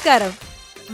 നമസ്കാരം.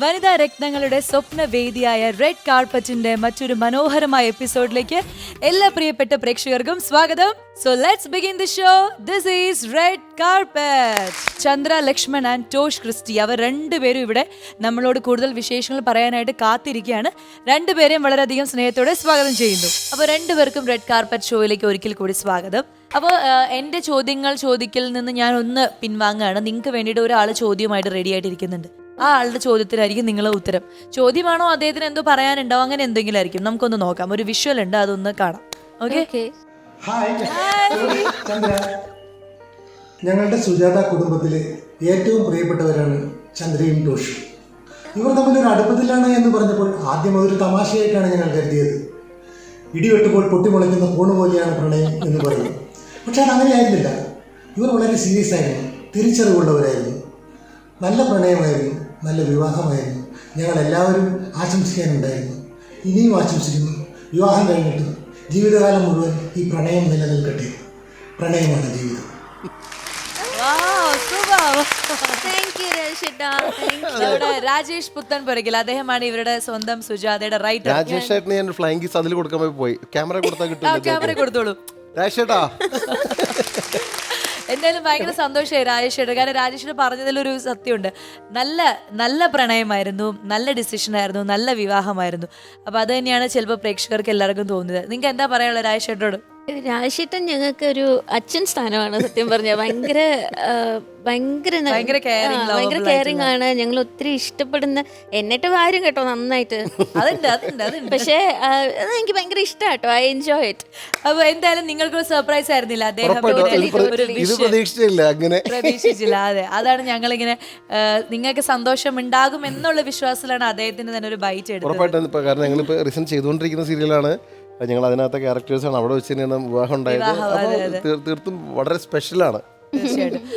വനിതാ രത്നങ്ങളുടെ സ്വപ്നവേദിയായ റെഡ് കാർപ്പറ്റിന്റെ മറ്റൊരു മനോഹരമായ എപ്പിസോഡിലേക്ക് എല്ലാ പ്രിയപ്പെട്ട പ്രേക്ഷകർക്കും സ്വാഗതം. So let's begin the show this is red carpet Chandra Lakshman and Tosh Christy അവർ രണ്ടുപേരും ഇവിടെ നമ്മളോട് കൂടുതൽ വിശേഷങ്ങൾ പറയാനായിട്ട് കാത്തിരിക്കുകയാണ്. രണ്ടുപേരെയും വളരെയധികം സ്നേഹത്തോടെ സ്വാഗതം ചെയ്യുന്നു. അപ്പോൾ രണ്ടുപേർക്കും റെഡ് കാർപ്പറ്റ് ഷോയിലേക്ക് ഒരിക്കൽ കൂടി സ്വാഗതം. അപ്പോൾ എന്റെ ചോദ്യങ്ങൾ ചോദിക്കൽ നിന്ന് ഞാൻ ഒന്ന് പിൻവാങ്ങുകയാണ് നിങ്ങൾക്ക് വേണ്ടിയിട്ട് ഒരാൾ ചോദ്യമായിട്ട് റെഡി ആയിട്ടിരിക്കുന്നുണ്ട്. ആ ആളുടെ ചോദ്യത്തിനായിരിക്കും നിങ്ങളെ ഉത്തരം. ചോദ്യമാണോ അദ്ദേഹത്തിന് എന്തോ പറയാനുണ്ടോ അങ്ങനെ എന്തെങ്കിലും ആയിരിക്കും. നമുക്കൊന്ന് നോക്കാം. ഒരു വിഷ്വൽ ഉണ്ട് അതൊന്ന് കാണാം. ഓക്കെ ഞങ്ങളുടെ സുജാത കുടുംബത്തിലെ ഏറ്റവും പ്രിയപ്പെട്ടവരാണ് ചന്ദ്രയും ടോഷും ഇവർ തമ്മിൽ ഒരു അടുപ്പത്തിലാണ് എന്ന് പറഞ്ഞപ്പോൾ ആദ്യം അതൊരു തമാശയായിട്ടാണ് ഞങ്ങൾ കരുതിയത്. ഇടിവെട്ടുമ്പോൾ പൊട്ടിമുളയ്ക്കുന്ന പൂണ് പോലെയാണ് പ്രണയം എന്ന് പറയുന്നത് പക്ഷെ അത് അങ്ങനെയായിരുന്നില്ല. ഇവർ വളരെ സീരിയസ് ആയിരുന്നു. തിരിച്ചറിവുള്ളവരായിരുന്നു. നല്ല പ്രണയമായിരുന്നു നല്ല വിവാഹമായിരുന്നു. ഞങ്ങൾ എല്ലാവരും ആശംസിക്കാനുണ്ടായിരുന്നു. ഇനിയും ആശംസിക്കുന്നു. വിവാഹം കഴിഞ്ഞിട്ട് ജീവിതകാലം മുഴുവൻ ഈ പ്രണയം നിലനിൽക്കട്ടെ. പ്രണയമാണ് ജീവിതം. രാജേഷ് പുത്തൻ പുറകിൽ അദ്ദേഹമാണ് ഇവരുടെ സ്വന്തം സുജാതയുടെ റൈറ്റർ രാജേഷ് ഞാൻ ഫ്ലൈങ് കിസ് അതിൽ കൊടുക്കാൻ പോയി. ക്യാമറ കൊടുത്താൽ കിട്ടും ക്യാമറ കൊടുത്തോളൂ. രാജേഷ് ചേട്ടാ എന്തായാലും ഭയങ്കര സന്തോഷമായി രാജേഷ് കാരണം രാജേഷിന് പറഞ്ഞതിലൊരു സത്യമുണ്ട്. നല്ല നല്ല പ്രണയമായിരുന്നു നല്ല ഡിസിഷൻ ആയിരുന്നു നല്ല വിവാഹമായിരുന്നു. അപ്പൊ അത് തന്നെയാണ് ചിലപ്പോൾ പ്രേക്ഷകർക്ക് എല്ലാവർക്കും തോന്നുന്നത്. നിങ്ങൾക്ക് എന്താ പറയാനുള്ളത് രാജേഷ് രാജേട്ടൻ ഞങ്ങൾക്ക് ഒരു അച്ഛൻ സ്ഥാനമാണ് സത്യം പറഞ്ഞ. ഭയങ്കര ഭയങ്കര ഭയങ്കര കെയറിങ് ആണ്. ഞങ്ങൾ ഒത്തിരി ഇഷ്ടപ്പെടുന്ന എന്നിട്ട് വാരും കേട്ടോ നന്നായിട്ട്. അതുണ്ട് അതുണ്ട് അതുണ്ട്. പക്ഷേ അത് എനിക്ക് ഭയങ്കര ഇഷ്ടമാട്ടോ ഐ എൻജോയ് ഇറ്റ് അപ്പൊ എന്തായാലും നിങ്ങൾക്ക് സർപ്രൈസ് ആയിരുന്നില്ല. അദ്ദേഹം അങ്ങനെ. പ്രതീക്ഷിച്ചില്ല അതെ. അതാണ് ഞങ്ങളിങ്ങനെ ഇങ്ങനെ നിങ്ങൾക്ക് സന്തോഷം ഉണ്ടാകും എന്നുള്ള വിശ്വാസത്തിലാണ് അദ്ദേഹത്തിന് തന്നെ ഒരു ബൈറ്റ് എടുത്തത്. ഇപ്പൊ കാരണം ചെയ്തുകൊണ്ടിരിക്കുന്ന സീരിയലാണ് ഞങ്ങൾ അതിനകത്തെ ക്യാരക്ടേഴ്സാണ് അവിടെ വെച്ച് തന്നെയാണ് വിവാഹം ഉണ്ടായത്. അപ്പോൾ തീർത്തും വളരെ സ്പെഷ്യലാണ്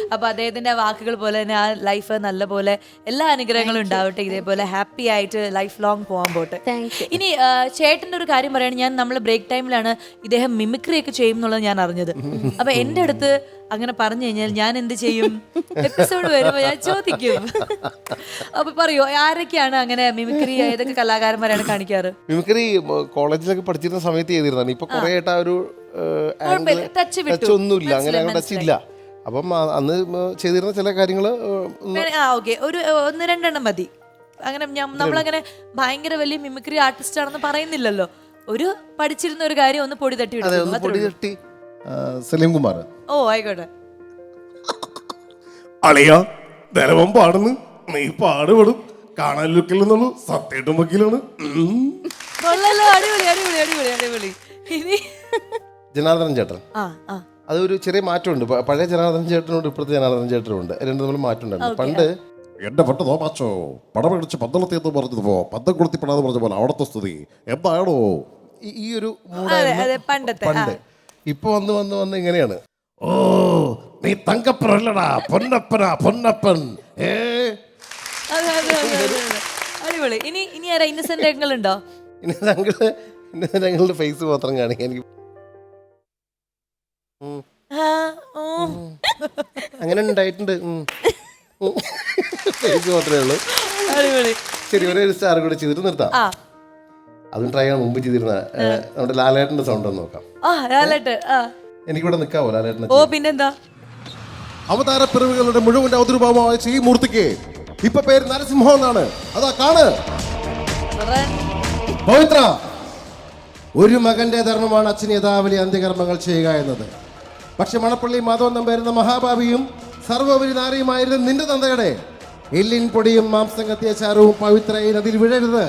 തീർച്ചയായിട്ടും അപ്പൊ അദ്ദേഹത്തിന്റെ വാക്കുകൾ പോലെ തന്നെ ആ ലൈഫ് നല്ല പോലെ എല്ലാ അനുഗ്രഹങ്ങളും ഉണ്ടാവട്ടെ ഇതേപോലെ ഹാപ്പി ആയിട്ട് ലൈഫ് ലോങ് പോകാൻ പോട്ടെ. ഇനി ചേട്ടന്റെ ഒരു കാര്യം പറയാണ് ഞാൻ നമ്മൾ ബ്രേക്ക് ടൈമിലാണ് ഇദ്ദേഹം മിമിക്രി ഒക്കെ ചെയ്യും എന്നുള്ളത് ഞാൻ അറിഞ്ഞത്. അപ്പൊ എന്റെ അടുത്ത് അങ്ങനെ പറഞ്ഞു കഴിഞ്ഞാൽ ഞാൻ എന്ത് ചെയ്യും? എപ്പിസോഡ് വരുമ്പോ ഞാൻ ചോദിക്കും. അപ്പൊ പറയൂ ആരൊക്കെയാണ് അങ്ങനെ മിമിക്രി ഏതൊക്കെ കലാകാരന്മാരാണ് കാണിക്കാറ്? മിമിക്രി കോളേജിലൊക്കെ പഠിച്ചിരുന്ന സമയത്ത് ചെയ്തിരുന്നതാണ്. ഇപ്പൊ കുറെ ആയിട്ട് ആ ഒരു. ടച്ച് ഒന്നുമില്ല. അങ്ങനെ ടച്ച് ഇല്ല. അപ്പം അന്ന് ചെയ്തിരുന്ന ചില കാര്യങ്ങൾ ഓക്കെ ഒരു ഒന്ന് രണ്ടെണ്ണം മതി അങ്ങനെ നമ്മളങ്ങനെ ഭയങ്കര വലിയ മിമിക്രി ആർട്ടിസ്റ്റ് ആണെന്ന് പറയുന്നില്ലല്ലോ ഒരു പഠിച്ചിരുന്ന ഒരു കാര്യം ഒന്ന് പൊടി തട്ടി പൊടി തട്ടി സലീം കുമാർ ഓ ആയിക്കോട്ടെ അളിയ നിലവൻ പാടുന്നു നീ പാടുപെടും കാണാൻ ലുക്കില്ലെന്നുള്ളൂ സത്യമായിട്ടും വക്കീലാണ്. കൊള്ളല്ലോ അടിപൊളി അടിപൊളി അടിപൊളി അടിപൊളി ഇനി ജനാർദ്ദനൻ ചേട്ടൻ ആ ആ അതൊരു ചെറിയ മാറ്റമുണ്ട്. പഴയ ജനാർദ്ദൻ ചേട്ടനോട് ഇപ്പോഴത്തെ ജനാർദ്ദൻ ചേട്ടനുണ്ട്. രണ്ടും തമ്മിൽ മാറ്റം ഉണ്ടായിരുന്നു പണ്ട് എന്റെ പട്ട് തോമാച്ചോ പടമടിച്ച് പന്തളത്തി എന്ന് പറഞ്ഞതുപോ പന്തം കൊളുത്തി പെടാന്ന് പറഞ്ഞ പോലെ അവിടുത്തെ സ്ഥിതി. എന്താണോ? ഈ- ഒരു മൂടായിരുന്നു. പണ്ട്. ഇപ്പൊ വന്ന് വന്ന് വന്ന് ഇങ്ങനെയാണ്. ഓ നീ തങ്കപ്പനല്ലടാ. പൊന്നപ്പനാ പൊന്നപ്പൻ. ഏ? അതെ അതെ അതെ അതെ അതെ. അടിപൊളി. ഇനി ഇനി ആരാ ഇന്നസെന്റ് ഉണ്ടോ ഇന്നസെന്റ് ഇന്നസെന്റ് ഫേസ് മാത്രം കാണിക്കാൻ എനിക്ക്. അങ്ങനെ ഉണ്ടായിട്ടുണ്ട്. മാത്രമേ ഉള്ളൂ. ശരി ഒരേ ഒരു സ്റ്റാർ കൂടെ ചെയ്തിട്ട് നിർത്താം. അതും ട്രൈ ചെയ്യാൻ മുമ്പ് ചെയ്തിരുന്ന നമ്മുടെ ലാലേട്ടന്റെ സൗണ്ട് ഒന്ന് നോക്കാം. എനിക്കിവിടെ നിൽക്കാവോ ലാലേട്ടൻ ഓ പിന്നെന്താ? അവതാര പിറവികളുടെ മുഴുവൻ ഔദ്രഭാവമായ ഈ മൂർത്തിക്ക് ഇപ്പൊ പേര് നരസിംഹം എന്നാണ്. അതാ കാണ്. പവിത്ര ഒരു മകന്റെ ധർമ്മമാണ് അച്ഛൻ യഥാവലി അന്ത്യകർമ്മങ്ങൾ ചെയ്യുക എന്നത്. പക്ഷെ മണപ്പള്ളി മാധവൻ നമ്പായിരുന്ന മഹാഭാവിയും സർവോപരി നാരിയുമായിരുന്ന നിന്റെ തന്തയുടെ എല്ലിൻ പൊടിയും മാംസം കത്തിയ ചാരവും പവിത്ര അതിൽ വിഴരുത്.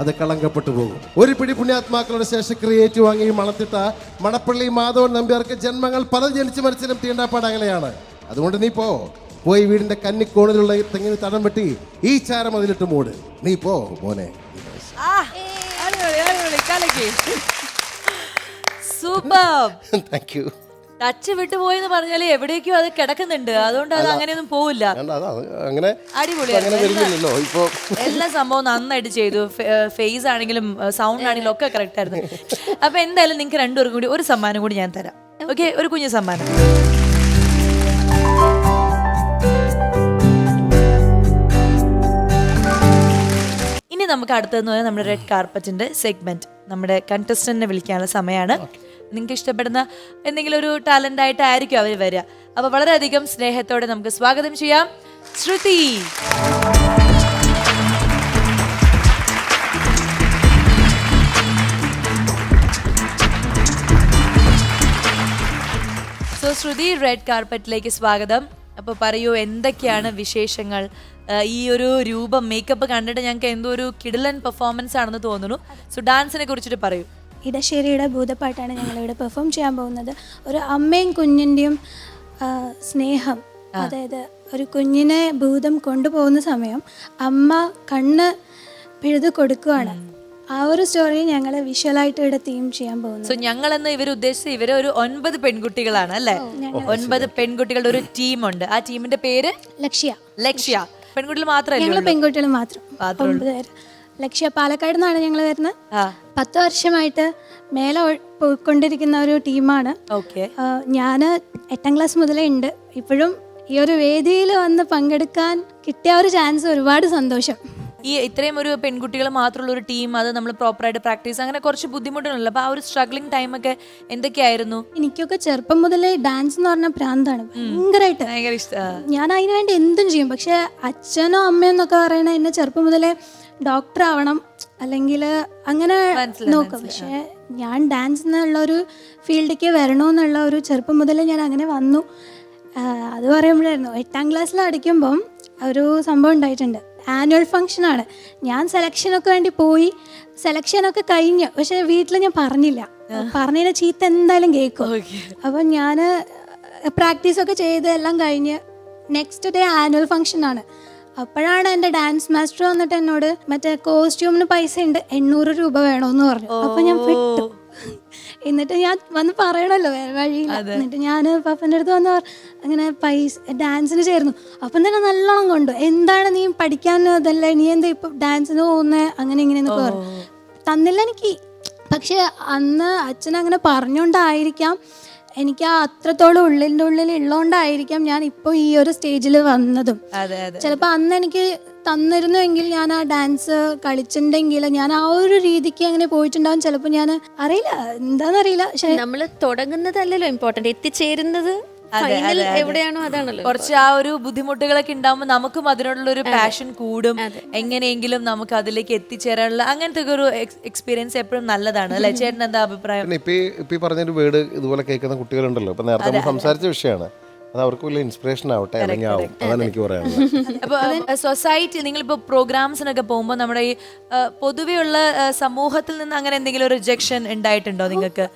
അത് കളങ്കപ്പെട്ടു പോകും. ഒരു പിടി പുണ്യാത്മാക്കളുടെ ശേഷക്രിയ ഏറ്റുവാങ്ങി മണത്തിട്ട മണപ്പള്ളി മാധവൻ നമ്പ്യാർക്ക് ജന്മങ്ങൾ പല ജനിച്ചു മരിച്ചിലും തീണ്ടാപ്പാടകലെയാണ് അതുകൊണ്ട് നീ പോ. പോയി വീടിന്റെ കന്നിക്കോണിലുള്ള തെങ്ങിന് തടം വെട്ടി ഈ ചാരം അതിലിട്ട് മൂട്. നീ പോ മോനെ. സൂപ്പർ താങ്ക് യു ടച്ച് വിട്ടു പോയെന്ന് പറഞ്ഞാൽ എവിടേക്കോ അത് കിടക്കുന്നുണ്ട്. അതുകൊണ്ട് അത് അങ്ങനെയൊന്നും പോവില്ല. അങ്ങനെ അടിപൊളി അങ്ങനെ വരുന്നില്ലല്ലോ. ഇപ്പൊ എല്ലാ സംഭവം നന്നായിട്ട് ചെയ്തു. ഫേസ് ആണെങ്കിലും സൗണ്ട് ആണെങ്കിലും ഒക്കെ കറക്റ്റ് ആയിരുന്നു. അപ്പൊ എന്തായാലും നിങ്ങൾക്ക് രണ്ടുപേർക്കും കൂടി ഒരു സമ്മാനം കൂടി ഞാൻ തരാം. ഓക്കെ ഒരു കുഞ്ഞു സമ്മാനം. ഇനി നമുക്ക് അടുത്തതെന്ന് പറഞ്ഞാൽ നമ്മുടെ റെഡ് കാർപ്പറ്റിന്റെ സെഗ്മെന്റ് നമ്മുടെ കണ്ടസ്റ്റന്റിനെ വിളിക്കാനുള്ള സമയമാണ്. നിങ്ങൾക്ക് ഇഷ്ടപ്പെടുന്ന എന്തെങ്കിലും ഒരു ടാലന്റ് ആയിട്ടായിരിക്കും അവർ വരിക. അപ്പൊ വളരെയധികം സ്നേഹത്തോടെ നമുക്ക് സ്വാഗതം ചെയ്യാം. ശ്രുതി. സോ ശ്രുതി റെഡ് കാർപ്പറ്റിലേക്ക് സ്വാഗതം. അപ്പോൾ പറയൂ എന്തൊക്കെയാണ് വിശേഷങ്ങൾ? ഈ ഒരു രൂപം മേക്കപ്പ് കണ്ടിട്ട് ഞങ്ങൾക്ക് എന്തോ ഒരു കിടിലൻ പെർഫോമൻസ് ആണെന്ന് തോന്നുന്നു. സോ ഡാൻസിനെ കുറിച്ചിട്ട് പറയൂ. ഇടശ്ശേരിയുടെ ഭൂതപ്പാട്ടാണ് ഞങ്ങളിവിടെ പെർഫോം ചെയ്യാൻ പോകുന്നത്. ഒരു അമ്മയും കുഞ്ഞിന്റെയും സ്നേഹം അതായത് ഒരു കുഞ്ഞിനെ ഭൂതം കൊണ്ടുപോകുന്ന സമയം അമ്മ കണ്ണ് പിഴുതു കൊടുക്കുകയാണ് ആ ഒരു സ്റ്റോറി ഞങ്ങൾ വിഷ്വലായിട്ട് ഇവിടെ തീം ചെയ്യാൻ പോകുന്നു സോ ഞങ്ങളെന്ന് ഇവർ ഉദ്ദേശിച്ച ഇവർ ഒരു ഒൻപത് പെൺകുട്ടികളാണ് അല്ലെ? ഒൻപത് പെൺകുട്ടികളുടെ ഒരു ടീമുണ്ട് ആ ടീമിന്റെ പേര്? ലക്ഷ്യ. ലക്ഷ്യ. പെൺകുട്ടികൾ മാത്രമല്ല ഞങ്ങൾ പെൺകുട്ടികൾ മാത്രം. ലക്ഷ്യ പാലക്കാട് നിന്നാണ് ഞങ്ങൾ വരുന്നത്. ആ. പത്ത് വർഷമായിട്ട് മേലെ പോയിക്കൊണ്ടിരിക്കുന്ന ഒരു ടീമാണ്. ഓക്കെ. ഞാൻ എട്ടാം ക്ലാസ് മുതലേ ഉണ്ട് ഇപ്പോഴും ഈ ഒരു വേദിയിൽ വന്ന് പങ്കെടുക്കാൻ കിട്ടിയ ഒരു ചാൻസ് ഒരുപാട് സന്തോഷം. ഈ ഇത്രയും ഒരു പെൺകുട്ടികൾ മാത്രമുള്ള ഒരു ടീം അത് നമ്മൾ പ്രോപ്പറായിട്ട് പ്രാക്ടീസ് അങ്ങനെ കുറച്ച് ബുദ്ധിമുട്ടുണ്ടല്ലോ അപ്പോൾ ആ ഒരു സ്ട്രഗ്ലിംഗ് ടൈം ഒക്കെ എന്തൊക്കെയായിരുന്നു? എനിക്കൊക്കെ ചെറുപ്പം മുതലേ ഡാൻസ് എന്ന് പറഞ്ഞ പ്രാന്താണ്. ഭയങ്കരമായിട്ട് ഭയങ്കര ഇഷ്ടം. ഞാൻ അതിനു വേണ്ടി എന്തും ചെയ്യും. പക്ഷേ അച്ഛനോ അമ്മയോ എന്നൊക്കെ പറയണ എന്നെ ചെറുപ്പം മുതലേ ഡോക്ടർ ആവണം അല്ലെങ്കിൽ അങ്ങനെ നോക്കും. പക്ഷെ ഞാൻ ഡാൻസ് എന്നുള്ള ഒരു ഫീൽഡിലേക്ക് വരണമെന്നുള്ള ഒരു ചെറുപ്പം മുതലേ ഞാൻ അങ്ങനെ വന്നു. അത് പറയുമ്പോഴായിരുന്നു എട്ടാം ക്ലാസ്സിൽ അടിക്കുമ്പം ഒരു സംഭവം ഉണ്ടായിട്ടുണ്ട്. ആനുവൽ ഫംഗ്ഷനാണ്. ഞാൻ സെലക്ഷനൊക്കെ വേണ്ടി പോയി. സെലക്ഷനൊക്കെ കഴിഞ്ഞു. പക്ഷെ വീട്ടിൽ ഞാൻ പറഞ്ഞില്ല. പറഞ്ഞതിന് ചീത്ത എന്തായാലും കേൾക്കും. അപ്പം ഞാൻ പ്രാക്ടീസൊക്കെ ചെയ്ത് എല്ലാം കഴിഞ്ഞ് നെക്സ്റ്റ് ഡേ ആനുവൽ ഫംഗ്ഷനാണ്. ആണ് അപ്പോഴാണ് എന്റെ ഡാൻസ് മാസ്റ്റർ വന്നിട്ട് എന്നോട് മറ്റേ കോസ്റ്റ്യൂമിന് പൈസ ഉണ്ട് എണ്ണൂറ് രൂപ വേണോന്ന് പറഞ്ഞു. അപ്പൊ ഞാൻ വിട്ടു. എന്നിട്ട് ഞാൻ വന്ന് പറയണല്ലോ വേറെ വഴിയില്ല. എന്നിട്ട് ഞാൻ പപ്പന്റെ അടുത്ത് വന്ന് അങ്ങനെ പൈസ ഡാൻസിന് ചേർന്നു. അപ്പം തന്നെ നല്ലോണം കൊണ്ടു. എന്താണ് നീ പഠിക്കാൻ ഇതല്ല നീ എന്താ ഇപ്പൊ ഡാൻസിന് പോകുന്നത് അങ്ങനെ ഇങ്ങനെ എന്നൊക്കെ പറഞ്ഞു. തന്നില്ല എനിക്ക്. പക്ഷെ അന്ന് അച്ഛൻ അങ്ങനെ പറഞ്ഞുകൊണ്ടായിരിക്കാം എനിക്ക് ആ അത്രത്തോളം ഉള്ളിന്റെ ഉള്ളിൽ ഉള്ളതുകൊണ്ടായിരിക്കാം ഞാൻ ഇപ്പോൾ ഈ ഒരു സ്റ്റേജിൽ വന്നതും. അതെ അതെ. ചിലപ്പോൾ അന്ന് എനിക്ക് തന്നിരുന്നുവെങ്കിൽ ഞാൻ ആ ഡാൻസ് കളിച്ചിട്ടുണ്ടെങ്കിൽ ഞാൻ ആ ഒരു രീതിക്ക് അങ്ങനെ പോയിട്ടുണ്ടാവും. ചിലപ്പോൾ ഞാൻ അറിയില്ല എന്താണെന്നറിയില്ല പക്ഷെ നമ്മൾ തുടങ്ങുന്നതല്ലല്ലോ ഇമ്പോർട്ടന്റ് എത്തിച്ചേരുന്നത് ഫൈനൽ എവിടെയാണോ അതാണല്ലോ. കുറച്ച് ആ ഒരു ബുദ്ധിമുട്ടുകളൊക്കെ ഉണ്ടാവുമ്പോൾ നമുക്കും അതിനോടുള്ള ഒരു പാഷൻ കൂടും. എങ്ങനെയെങ്കിലും നമുക്ക് അതിലേക്ക് എത്തിച്ചേരാനുള്ള അങ്ങനത്തെ ഒരു എക്സ്പീരിയൻസ് എപ്പോഴും നല്ലതാണ്. അല്ലെ? ചേട്ടൻ എന്താ അഭിപ്രായം? ഇപ്പൊ പറഞ്ഞൊരു വേർഡ് ഇതുപോലെ കേൾക്കുന്ന കുട്ടികളുണ്ടല്ലോ. ഇപ്പൊ നേരത്തെ നമ്മൾ സംസാരിച്ച വിഷയമാണ്. അത് അവർക്ക് വലിയ ഇൻസ്പിറേഷൻ ആവട്ടെ അല്ലെങ്കിൽ ആവും. അതാണ് എനിക്ക് പറയാനുള്ളത്. അപ്പോൾ സൊസൈറ്റി നിങ്ങളിപ്പോ പ്രോഗ്രാംസിനൊക്കെ പോകുമ്പോൾ നമ്മുടെ ഈ പൊതുവെയുള്ള സമൂഹത്തിൽ നിന്ന് അങ്ങനെ എന്തെങ്കിലും റിജക്ഷൻ ഉണ്ടായിട്ടുണ്ടോ നിങ്ങൾക്ക്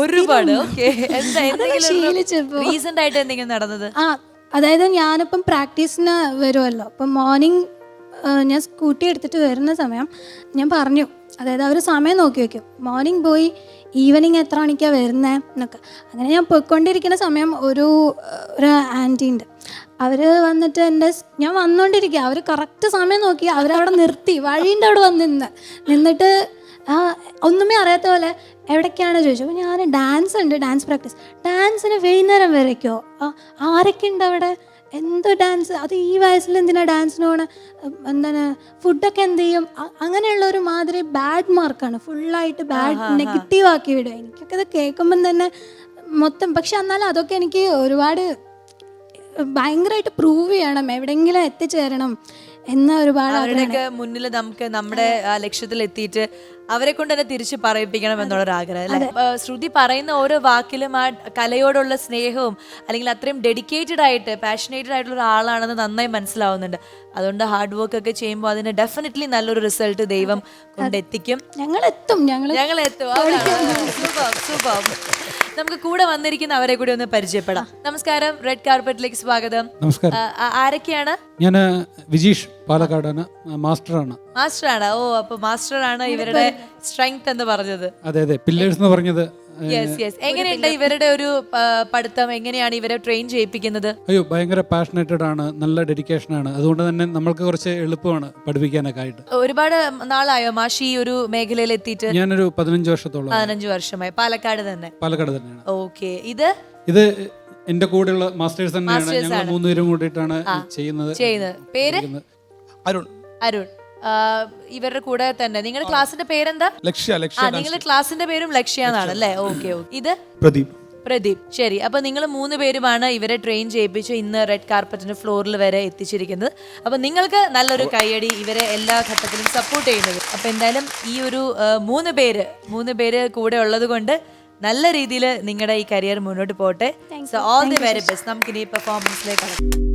ഒരുപാട്. ഓക്കെ എന്താ എന്തെങ്കിലും റീസെന്റ് ആയിട്ട് എന്തെങ്കിലും നടന്നത്? ആ അതായത് ഞാനിപ്പം പ്രാക്ടീസിന് വരുമല്ലോ അപ്പം മോർണിംഗ് ഞാൻ സ്കൂട്ടി എടുത്തിട്ട് വരുന്ന സമയം ഞാൻ പറഞ്ഞു. അതായത് അവർ സമയം നോക്കി വെക്കും. മോർണിംഗ് പോയി ഈവനിങ് എത്ര മണിക്കാണ് വരുന്നത് എന്നൊക്കെ. അങ്ങനെ ഞാൻ പോയിക്കൊണ്ടിരിക്കുന്ന സമയം ഒരു ഒരു ആന്റി ഉണ്ട്. അവർ വന്നിട്ട് എന്റെ ഞാൻ വന്നുകൊണ്ടിരിക്കുക അവർ കറക്റ്റ് സമയം നോക്കി അവരവിടെ നിർത്തി. വഴീന്റെ അവിടെ വന്ന് നിന്ന്. നിന്നിട്ട് ഒന്നുമേ അറിയാത്ത പോലെ എവിടേക്കാണ് ചോദിച്ചു അപ്പോൾ ഞാൻ ഡാൻസ് ഉണ്ട് ഡാൻസ് പ്രാക്ടീസ് ഡാൻസിന് വൈകുന്നേരം വരയ്ക്കോ ആരൊക്കെ ഉണ്ട് അവിടെ? എന്തോ ഡാൻസ് അത് ഈ വയസ്സിൽ എന്തിനാ ഡാൻസിന് പോണ? എന്താണ് ഫുഡൊക്കെ എന്ത് ചെയ്യും? അങ്ങനെയുള്ള ഒരു മാതിരി ബാഡ് മാർക്കാണ് ഫുള്ളായിട്ട് ബാഡ് നെഗറ്റീവ് ആക്കി വിടുക. എനിക്കൊക്കെ ഇത് കേൾക്കുമ്പം തന്നെ മൊത്തം പക്ഷെ എന്നാലും അതൊക്കെ എനിക്ക് ഒരുപാട് ഭയങ്കരമായിട്ട് പ്രൂവ് ചെയ്യണം. എവിടെയെങ്കിലും എത്തിച്ചേരണം. എന്ന ഒരുപാട്. അവരുടെയൊക്കെ മുന്നിൽ നമുക്ക് നമ്മുടെ ലക്ഷ്യത്തിൽ എത്തിയിട്ട് അവരെ കൊണ്ട് തന്നെ തിരിച്ചു പറയിപ്പിക്കണം എന്നുള്ളൊരു ആഗ്രഹം അല്ലെ ശ്രുതി പറയുന്ന ഓരോ വാക്കിലും ആ കലയോടുള്ള സ്നേഹവും അല്ലെങ്കിൽ അത്രയും ഡെഡിക്കേറ്റഡ് ആയിട്ട് പാഷനേറ്റഡ് ആയിട്ടുള്ള ഒരാളാണെന്ന് നന്നായി മനസ്സിലാവുന്നുണ്ട് അതുകൊണ്ട് ഹാർഡ് വർക്ക് ഒക്കെ ചെയ്യുമ്പോൾ അതിന് ഡെഫിനറ്റ്ലി നല്ലൊരു റിസൾട്ട് ദൈവം കൊണ്ടെത്തിക്കും ഞങ്ങൾ എത്തും ഞങ്ങൾ ഞങ്ങൾ എത്തും സൂപ്പർ സൂപ്പർ നമുക്ക് കൂടെ വന്നിരിക്കുന്ന അവരെ കൂടി ഒന്ന് പരിചയപ്പെടാം. നമസ്കാരം. റെഡ് കാർപ്പറ്റിലേക്ക് സ്വാഗതം. നമസ്കാരം. ആ, ആരൊക്കെയാണ്? ഞാൻ വിജീഷ് പാലക്കാടാണ്. മാസ്റ്ററാണ്. മാസ്റ്റർ ആണ് ഓ അപ്പൊ മാസ്റ്ററാണ് ഇവരുടെ സ്ട്രെങ്ത് എന്ന് പറഞ്ഞത്. അതെ അതെ. പില്ലേഴ്സ് എന്ന് പറഞ്ഞത് യെസ് യെസ് എങ്ങനെയുണ്ട് ഇവരുടെ ഒരു ആ, പഠിത്തം? എങ്ങനെയാണ് ഇവരെ ട്രെയിൻ ചെയ്യിപ്പിക്കുന്നത്? അയ്യോ ഭയങ്കര പാഷനേറ്റഡ് ആണ് നല്ല ഡെഡിക്കേഷൻ ആണ്. അതുകൊണ്ട് തന്നെ നമ്മൾക്ക് കുറച്ച് എളുപ്പമാണ് പഠിപ്പിക്കാനൊക്കെ ആയിട്ട്. ഒരുപാട് നാളായോ മാഷി ഈ ഒരു മേഖലയിൽ എത്തിയിട്ട്? ഞാനൊരു പതിനഞ്ച് വർഷത്തോളം പതിനഞ്ച് വർഷമായി. പാലക്കാട് തന്നെ. പാലക്കാട് തന്നെയാണ്. ഓക്കെ ഇത്? ഇത് എന്റെ കൂടെയുള്ള മാസ്റ്റേഴ്സ് തന്നെയാണ്. ഞങ്ങൾ. മൂന്നുപേരും കൂടിയിട്ടാണ് ചെയ്യുന്നത്. ചെയ്യുന്നത്. പേര്. അരുൺ. അരുൺ. ഇവരുടെ കൂടെ തന്നെ. നിങ്ങളുടെ ക്ലാസിന്റെ പേരെന്താ? ലക്ഷ്യ ആ ലക്ഷ്യ നിങ്ങളുടെ ക്ലാസിന്റെ പേരും ലക്ഷ്യ എന്നാണ് അല്ലേ ഓക്കെ ഓക്കെ. ഇത് പ്രദീപ്. പ്രദീപ്. ശരി. അപ്പൊ നിങ്ങൾ മൂന്ന് പേരുമാണ് ഇവരെ ട്രെയിൻ ചെയ്യിപ്പിച്ച് ഇന്ന് റെഡ് കാർപ്പറ്റിന്റെ ഫ്ലോറിൽ വരെ എത്തിച്ചിരിക്കുന്നത്. അപ്പൊ നിങ്ങൾക്ക് നല്ലൊരു കൈയടി ഇവരെ എല്ലാ ഘട്ടത്തിലും സപ്പോർട്ട് ചെയ്യുന്നത്. അപ്പൊ എന്തായാലും ഈ ഒരു മൂന്ന് പേര് മൂന്ന് പേര് കൂടെ ഉള്ളത് കൊണ്ട് നല്ല രീതിയിൽ നിങ്ങളുടെ ഈ കരിയർ മുന്നോട്ട് പോട്ടെ. So all the very best നമുക്കിനി പെർഫോമൻസിലേക്ക് കടക്കാം.